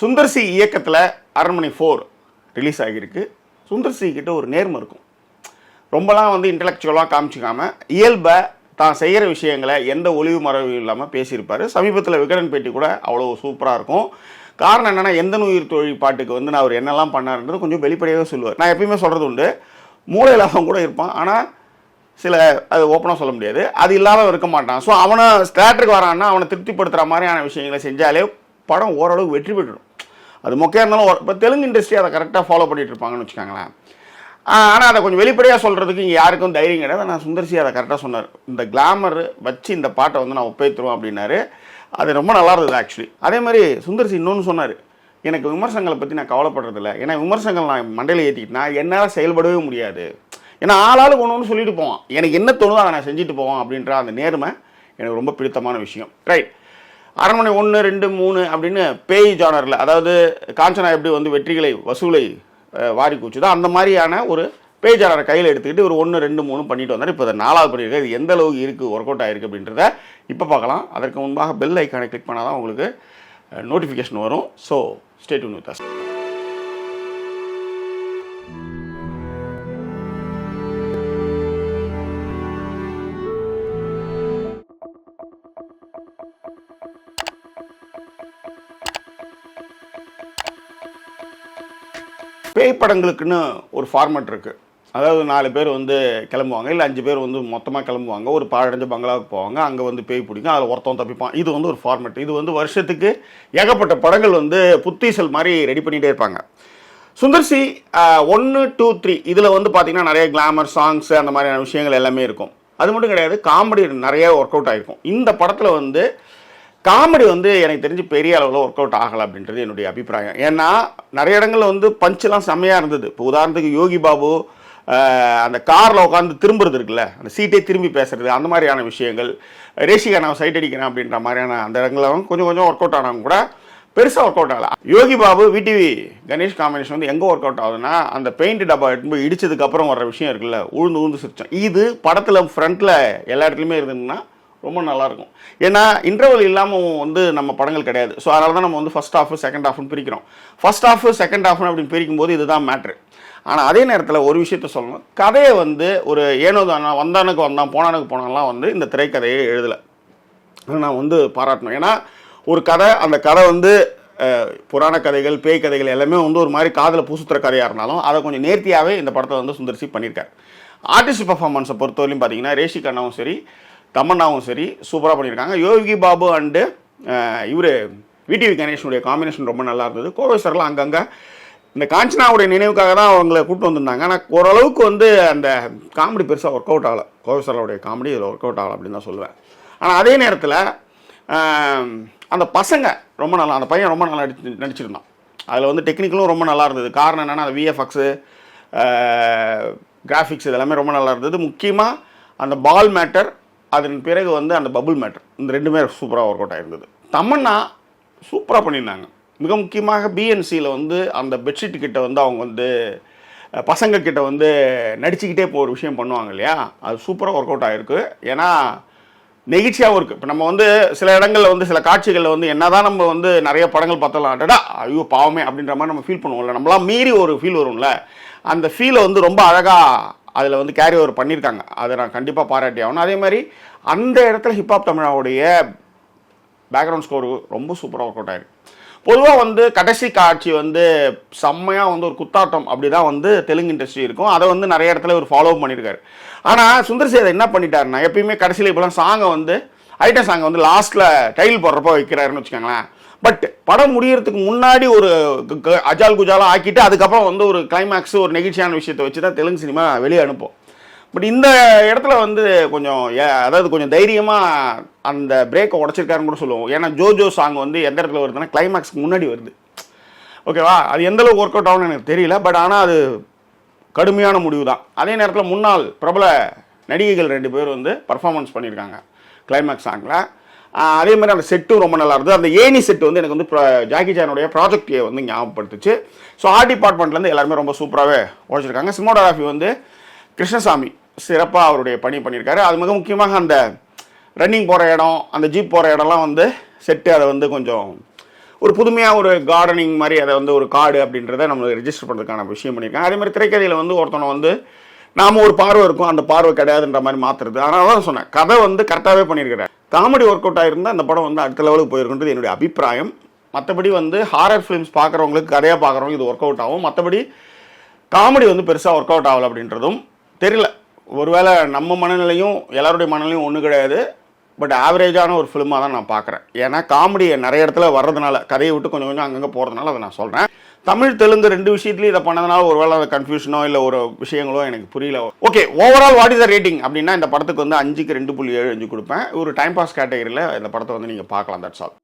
சுந்தர்சி இயக்கத்தில் அரண்மனை four release ஆகியிருக்கு. சுந்தர்சி கிட்ட ஒரு நேர்மை இருக்கும். ரொம்பலாம் வந்து இன்டலெக்சுவலாக காமிச்சிக்காம இயல்பை தான் செய்கிற விஷயங்களை எந்த ஒளிவு மறைவு இல்லாமல் பேசியிருப்பார். சமீபத்தில் விகடன் பேட்டி கூட அவ்வளோ சூப்பராக இருக்கும். காரணம் என்னென்னா எந்த உயிர் தொழில் பாட்டுக்கு வந்து நான் அவர் என்னெல்லாம் பண்ணாருன்றது கொஞ்சம் வெளிப்படையாகவே சொல்லுவார். நான் எப்பயுமே சொல்கிறது உண்டு. மூளை இல்லாமல் கூட இருப்பான். ஆனால் சில அது ஓப்பனாக சொல்ல முடியாது. அது இல்லாமல் இருக்க மாட்டான். ஸோ அவனை ஸ்டேட்டருக்கு வரான்னா அவனை திருப்திப்படுத்துகிற மாதிரியான விஷயங்களை செஞ்சாலே படம் ஓரளவுக்கு வெற்றி பெற்றுடும். அது மொக்கையாக இருந்தாலும் இப்போ தெலுங்கு இண்டஸ்ட்ரி அதை கரெக்டாக ஃபாலோ பண்ணிட்டு இருப்பாங்கன்னு வச்சுக்கோங்களேன். ஆனால் அதை கொஞ்சம் வெளிப்படையாக சொல்கிறதுக்கு இங்கே யாருக்கும் தைரியம் கிடையாது. நான் சுந்தர்சி அதை கரெக்டாக சொன்னார். இந்த கிளாமர் வச்சு இந்த பாட்டை வந்து நான் ஒப்பேத்துருவேன் அப்படின்னாரு. அது ரொம்ப நல்லா இருந்தது ஆக்சுவலி அதே மாதிரி சுந்தர்சி இன்னொன்று சொன்னார். எனக்கு விமர்சனங்களை பற்றி நான் கவலைப்படுறதில்ல. ஏன்னா விமர்சனங்கள் நான் மண்டையில் ஏற்றிக்கிட்டேன்னா என்னால் செயல்படவே முடியாது. ஏன்னா ஆளாளுக்கு ஒன்று ஒன்று சொல்லிட்டு போவான். எனக்கு என்ன தோணுதோ அதை நான் செஞ்சுட்டு போவான் அப்படின்ற அந்த நேர்மை எனக்கு ரொம்ப பிடித்தமான விஷயம். ரைட் அரண்மனை ஒன்று ரெண்டு மூணு அப்படின்னு பேய் ஜானரில் அதாவது காஞ்சனா எப்படி வந்து வெற்றிகளை வசூலை வாரி கூச்சுதோ அந்த மாதிரியான ஒரு பேய் ஜானரை கையில் எடுத்துக்கிட்டு ஒரு ஒன்று ரெண்டு மூணு பண்ணிட்டு வந்தார். இப்போ அதை நாலாவது பண்ணியிருக்காரு. இது எந்த அளவுக்கு இருக்குது ஒர்க் அவுட் ஆயிருக்கு அப்படின்றத இப்போ பார்க்கலாம். அதற்கு முன்பாக பெல் ஐக்கானை கிளிக் பண்ணால் தான் உங்களுக்கு நோட்டிஃபிகேஷன் வரும். ஸோ ஸ்டேட் வித் அஸ் பேய் படங்களுக்குன்னு ஒரு ஃபார்மேட் இருக்குது அதாவது நாலு பேர் வந்து கிளம்புவாங்க இல்லை அஞ்சு பேர் வந்து மொத்தமாக கிளம்புவாங்க. ஒரு பாழடைஞ்ச பங்களாவுக்கு போவாங்க அங்கே வந்து பேய் பிடிக்கும் அதில் ஒருத்தவன் தப்பிப்பான். இது வந்து ஒரு ஃபார்மேட் இது வந்து வருஷத்துக்கு ஏகப்பட்ட படங்கள் வந்து புத்தீசல் மாதிரி ரெடி பண்ணிகிட்டே இருப்பாங்க. சுந்தர்சி ஒன்று டூ த்ரீ இதில் வந்து பார்த்திங்கன்னா நிறைய கிளாமர் சாங்ஸ் அந்த மாதிரியான விஷயங்கள் எல்லாமே இருக்கும். அது மட்டும் கிடையாது காமெடி நிறைய ஒர்க் அவுட் ஆகிருக்கும் இந்த படத்தில் வந்து காமெடி வந்து எனக்கு தெரிஞ்சு பெரிய அளவில் ஒர்க் அவுட் ஆகலை அப்படின்றது என்னுடைய அபிப்பிராயம். ஏன்னா நிறைய இடங்களில் வந்து பஞ்செலாம் செம்மையாக இருந்தது. இப்போ உதாரணத்துக்கு யோகி பாபு அந்த காரில் உட்காந்து திரும்புறது இருக்குல்ல அந்த சீட்டை திரும்பி பேசுறது அந்த மாதிரியான விஷயங்கள். ரேஷிகா நான் சைட் அடிக்கிறேன் அப்படின்ற மாதிரியான அந்த இடங்களும் கொஞ்சம் கொஞ்சம் ஒர்க் அவுட் ஆனவங்க கூட பெருசாக ஒர்க் அவுட் ஆகல. யோகி பாபு விடிவி கணேஷ் காம்பினேஷன் வந்து எங்கே ஒர்க் அவுட் ஆகுதுன்னா அந்த பெயிண்ட் டப்பா எடுத்து போய் இடிச்சதுக்கு வர்ற விஷயம் இருக்குல்ல உழுந்து உழுந்து சிரிச்சோம். இது படத்தில் ஃப்ரண்ட்டில் எல்லா இடத்துலையுமே இருந்ததுன்னா ரொம்ப நல்லாயிருக்கும். ஏன்னா இன்டர்வல் இல்லாமல் வந்து நம்ம படங்கள் கிடையாது. ஸோ அதனால தான் நம்ம வந்து ஃபஸ்ட் ஹாஃப் செகண்ட் ஹாஃப்னு பிரிக்கிறோம். ஃபர்ஸ்ட் ஹாஃப் செகண்ட் ஹாஃப்னு அப்படின்னு பிரிக்கும் போது இதுதான் மேட்ரு ஆனால் அதே நேரத்தில் ஒரு விஷயத்த சொல்லணும். கதையை வந்து ஒரு ஏனோ தானா வந்தானுக்கு வந்தான் போனானுக்கு போனான்லாம் வந்து இந்த திரைக்கதையை எழுதலை. அதை நான் வந்து பாராட்டணும். ஏன்னா ஒரு கதை அந்த கதை வந்து புராண கதைகள் பேய் கதைகள் எல்லாமே வந்து ஒரு மாதிரி காதில் பூசுத்துற கதையாக இருந்தாலும் அதை கொஞ்சம் நேர்த்தியாகவே இந்த படத்தை வந்து சுந்தர்சி பண்ணியிருக்காரு. ஆர்டிஸ்ட் பர்ஃபார்மன்ஸை பொறுத்தவரையும் பார்த்தீங்கன்னா ரேஷிக் அண்ணாவும் சரி தமன்னாவும் சரி சூப்பராக பண்ணியிருக்காங்க. யோகி பாபு அண்டு இவர் விடிவி கணேஷனுடைய காம்பினேஷன் ரொம்ப நல்லா இருந்தது. கோவை சார்லாம் அங்கங்கே இந்த காஞ்சனாவுடைய நினைவுக்காக தான் அவங்கள கூப்பிட்டு வந்திருந்தாங்க. ஆனால் ஓரளவுக்கு வந்து அந்த காமெடி பெருசாக ஒர்க் அவுட் ஆகலை. கோவை சாரோடைய காமெடி இதில் ஒர்க் அவுட் ஆகலை அப்படின்னு தான் சொல்லுவேன். ஆனால் அதே நேரத்தில் அந்த பசங்க ரொம்ப நல்லா அந்த பையன் ரொம்ப நல்லா நடிச்சு நடிச்சிருந்தான். அதில் வந்து டெக்னிக்கலும் ரொம்ப நல்லா இருந்தது. காரணம் என்னென்னா அந்த விஎஃப்எக்ஸு கிராஃபிக்ஸ் இதெல்லாமே ரொம்ப நல்லா இருந்தது. முக்கியமாக அந்த பால் மேட்டர் அதன் பிறகு வந்து அந்த பபுள் மேட்டர் இந்த ரெண்டுமே சூப்பராக ஒர்க் அவுட் ஆயிருந்தது. தமன்னா சூப்பராக பண்ணியிருந்தாங்க. மிக முக்கியமாக பிஎன்சியில் வந்து அந்த பெட்ஷீட் கிட்ட வந்து அவங்க வந்து பசங்க கிட்ட வந்து நடிச்சுக்கிட்டே இப்போ ஒரு விஷயம் பண்ணுவாங்க இல்லையா? அது சூப்பராக ஒர்க் அவுட் ஆகிருக்கு ஏன்னா நெகிழ்ச்சியாகவும் இருக்குது இப்போ நம்ம வந்து சில இடங்களில் வந்து சில காட்சிகளில் வந்து என்ன தான் நம்ம வந்து நிறைய படங்கள் பார்த்தலாம் அடடா ஐயோ பாவமே அப்படின்ற மாதிரி நம்ம ஃபீல் பண்ணுவோம்ல. நம்மளாம் மீறி ஒரு ஃபீல் வரும்ல. அந்த ஃபீலை வந்து ரொம்ப அழகாக அதில் வந்து கேரி ஓவர் பண்ணியிருக்காங்க அதை நான் கண்டிப்பாக பாராட்டி ஆகணும். அதே மாதிரி அந்த இடத்துல ஹிப்ஹாப் தமிழாவுடைய பேக்ரவுண்ட் ஸ்கோர் ரொம்ப சூப்பராக ஒர்க் அவுட் ஆயிருக்கு. பொதுவாக வந்து கடைசி காட்சி வந்து செம்மையாக வந்து ஒரு குத்தாட்டம் அப்படி தான் வந்து தெலுங்கு இண்டஸ்ட்ரி இருக்கும். அதை வந்து நிறைய இடத்துல ஒரு ஃபாலோ பண்ணியிருக்காரு ஆனால் சுந்தர் சேதை என்ன பண்ணிட்டாருன்னா எப்பயுமே கடைசியில் இப்போலாம் சாங்கை வந்து ஐட்டம் சாங்கை வந்து லாஸ்ட்டில் டைல் போடுறப்போ வைக்கிறாருன்னு வச்சுக்கோங்களேன். பட் படம் முடியறதுக்கு முன்னாடி ஒரு க- அஜால் குஜாலாம் ஆக்கிட்டு அதுக்கப்புறம் வந்து ஒரு கிளைமேக்ஸ் ஒரு நெகிழ்ச்சியான விஷயத்தை வச்சு தான் தெலுங்கு சினிமா வெளியே அனுப்போம். பட் இந்த இடத்துல வந்து கொஞ்சம் அதாவது கொஞ்சம் தைரியமாக அந்த பிரேக்கை உடச்சிருக்காருன்னு கூட சொல்லுவோம். ஏன்னா ஜோஜோ சாங் வந்து எந்த இடத்துல வருதுன்னா கிளைமேக்ஸ்க்கு முன்னாடி வருது. ஓகேவா அது எந்த அளவுக்கு ஒர்க் அவுட் ஆகும்னு எனக்கு தெரியல. பட் ஆனால் அது கடுமையான முடிவு தான். அதே நேரத்தில் முன்னாள் பிரபல நடிகைகள் ரெண்டு பேர் வந்து பர்ஃபார்மன்ஸ் பண்ணியிருக்காங்க கிளைமேக்ஸ் சாங்கில் அதே மாதிரி அந்த செட்டும் ரொம்ப நல்லா இருந்தது. அந்த ஏனி செட்டு வந்து எனக்கு வந்து ஜாக்கி சானுடைய ப்ராஜெக்ட் வந்து ஞாபகப்படுத்துச்சு. ஸோ ஆர்ட் டிபார்ட்மெண்ட்லேருந்து எல்லாருமே ரொம்ப சூப்பராகவே உழைச்சிருக்காங்க. சினிமோட்டோகிராஃபி வந்து கிருஷ்ணசாமி சிறப்பாக அவருடைய பணி பண்ணியிருக்காரு. அது மிக முக்கியமாக அந்த ரன்னிங் போகிற இடம் அந்த ஜீப் போகிற இடம்லாம் வந்து செட்டு அதை வந்து கொஞ்சம் ஒரு புதுமையாக ஒரு கார்டனிங் மாதிரி அதை வந்து ஒரு காடு அப்படின்றத நம்ம ரெஜிஸ்டர் பண்ணுறதுக்கான விஷயம் பண்ணியிருக்காங்க. அதே மாதிரி திரைக்கதையில் வந்து ஒருத்தனை வந்து நாம ஒரு பார்வை இருக்கும். அந்த பார்வை கிடையாதுன்ற மாதிரி மாற்றுறது அதனால தான் சொன்னேன். கதை வந்து கரெக்டாகவே பண்ணியிருக்கிறேன் காமெடி ஒர்க் அவுட் ஆகிருந்தால் அந்த படம் வந்து அடுத்த லெவலுக்கு போயிருக்குன்றது என்னுடைய அபிப்பிராயம். மற்றபடி வந்து ஹாரர் ஃபிலிம்ஸ் பார்க்குறவங்களுக்கு கதையாக பார்க்குறவங்க இது ஒர்க் அவுட் ஆகும். மற்றபடி காமெடி வந்து பெருசாக ஒர்க் அவுட் ஆகலை அப்படின்றதும் தெரியல. ஒருவேளை நம்ம மனநிலையும் எல்லாருடைய மனநிலையும் ஒன்று கிடையாது. பட் ஆவரேஜான ஒரு ஃபிலிமாக தான் நான் பார்க்குறேன். ஏன்னா காமெடி நிறைய இடத்துல வர்றதுனால கதையை விட்டு கொஞ்சம் கொஞ்சம் அங்கங்கே போகிறதுனால அதை நான் சொல்கிறேன் தமிழ் தெலுங்கு ரெண்டு விஷயத்துலையும் இதை பண்ணதுனால ஒருவேளை அது கன்ஃபியூஷனோ இல்லை ஒரு விஷயங்களோ எனக்கு புரியல. Okay overall what is the rating அப்படின்னா இந்த படத்துக்கு வந்து அஞ்சுக்கு ரெண்டு புள்ளி ஏழு அஞ்சு கொடுப்பேன். ஒரு டைம் பாஸ் கேட்டகரியில் இந்த படத்தை வந்து நீங்கள் பார்க்கலாம் தட்ஸ் ஆல்